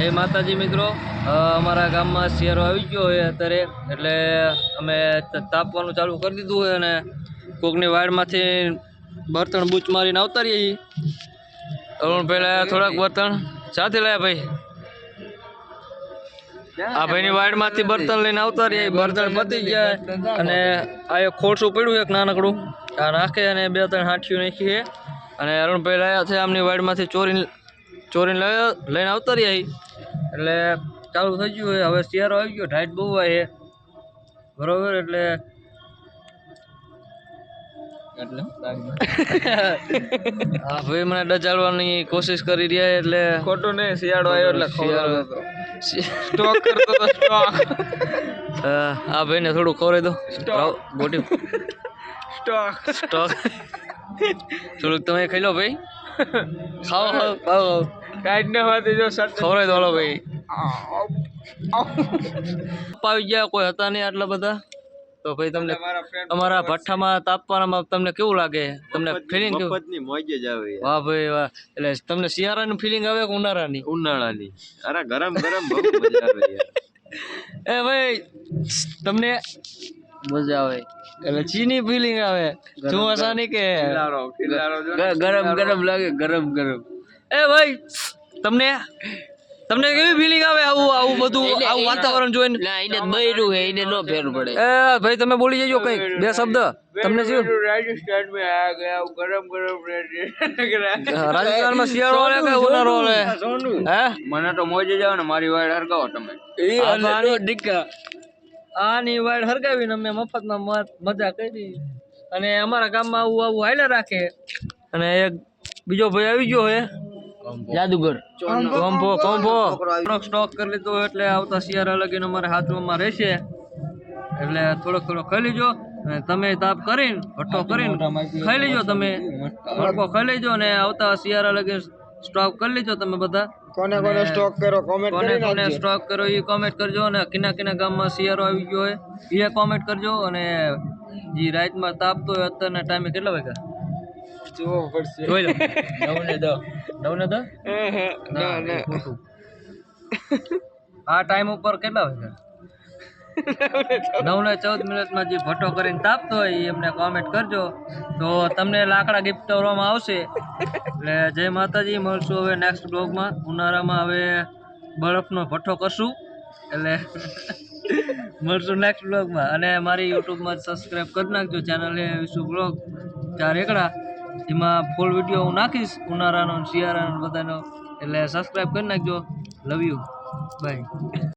જય માતાજી મિત્રો અમારા ગામમાં શિયાળો આવી ગયો હોય અત્યારે, એટલે અમે તાપવાનું ચાલુ કરી દીધું હોય અને કોકની વાડમાંથી બર્તન બૂચ મારીને આવતા રહીએ. અરુણ પહેલાં થોડાક બર્તન સાથે લાયા ભાઈ આ ભાઈની વાડમાંથી બર્તન લઈને આવતા રહીએ બર્તન પતી ગયા અને આ એક ખોરસું પડ્યું એક નાનકડું આ નાખે અને બે ત્રણ હાંઠિયું નાખીએ અને અરુણભાઈ લાયા છે, આમની વાડમાંથી ચોરીને ચોરીને લઈ- લઈને આવતા છીએ. એટલે ચાલુ થઈ ગયું હોય હવે શિયાળો આવી ગયો. ઢાઈટ બહુ આવે બરોબર? એટલે એટલે? હા ભાઈ મને ડચાડવાની કોશિશ કરી રહ્યા એટલે ખોટું નહીં. શિયાળો આવ્યો એટલે શિયાળો. સ્ટોક કરતો તો સ્ટોક. આ ભાઈને થોડું ખવડાવી દો. રાવ, ગોટી સ્ટોક. સ્ટોક. થોડુંક તમે ખાઈ લો ભાઈ. ખાઓ ખાઓ જો શર્ટ ભાઈ. આવી ગયા કોઈ હતા નહીં આટલા બધા? તો ભાઈ તમને અમારા ભઠ્ઠામાં તાપવાનામાં તમને કેવું લાગે? તમને ફિલિંગ કેવું? મફતની જ આવે. વાહ ભાઈ વાહ. એટલે તમને શિયાળાની ફિલિંગ આવે કે ઉનાળાની? ઉનાળાની. અરે ગરમ ગરમ બહુ મજા આવે એ ભાઈ તમને મજા આવે. એટલે ચીની ફિલિંગ આવે. ચોમાસાની કે? ગરમ ગરમ લાગે ગરમ ગરમ. એ ભાઈ તમને તમને કેવી ફિલિંગ આવે આવું આવું બધું આવું વાતાવરણ જોઈને? ના એને બૈરું હે એને નો ફેર પડે. એ ભાઈ તમે બોલી જજો કઈ બે શબ્દ. તમને શું? રાજસ્થાન મે આ ગયા ગરમ ગરમ રાજસ્થાનમાં શિયાળો રે કે ઉનાળો રે હે? મને તો મોજે જાવ ને મારી વાડ હરગાવો તમે. એ મારો દીકરા આની વાડ હરગાવીને અમે મફતમાં મજા કરી. અને અમારા ગામમાં આવું આવું હાલે રાખે. અને એક બીજો ભાઈ આવી ગયો હે. જાદુગર. કોમ્બો કોમ્બો થોડોક સ્ટોક કરી લીધો એટલે આવતા શિયાળા લગીને અમારે હાથમાં રહેશે. એટલે થોડોક થોડોક ખાઈ લેજો. અને તમે તાપ કરીને ભઠ્ઠો કરીને ખાઈ લેજો તમે. ભડકો ખાઈ લેજો અને આવતા શિયાળા લગી સ્ટોક કરી લેજો તમે બધા. કોને કોને સ્ટોક કરો કોમેન્ટ કોને કોને સ્ટોક કર્યો એ કોમેન્ટ કરજો અને કિના કિના ગામમાં શિયારો આવી ગયો હોય એ કોમેન્ટ કરજો અને જે રાતમાં તાપતો હોય અત્યારના ટાઈમે કેટલા વાગ્યા? જોવો પડશે. જોઈ લો. નવ ને દસ? નવ ને દસ ના. ના આ ટાઈમ ઉપર કેટલા વાગ્યા? નવ ને ચૌદ મિનિટમાં જે ફોટો કરીને તાપતો હોય એ અમને કોમેન્ટ કરજો. તો તમને લાકડા ગિફ્ટ કરવામાં આવશે. એટલે જય માતાજી, મળશું હવે નેક્સ્ટ બ્લોગમાં ઉનાળામાં હવે બરફનો ભઠ્ઠો કરશું. એટલે મળશું નેક્સ્ટ બ્લોગમાં અને મારી યુટ્યુબમાં સબસ્ક્રાઈબ કરી નાખજો. ચેનલે વિશુ બ્લોગ ચાર એકડા. એમાં ફૂલ વીડિયો હું નાખીશ. ઉનાળાનો શિયાળાનો બધાનો. એટલે સબસ્ક્રાઈબ કરી નાખજો. Love you bye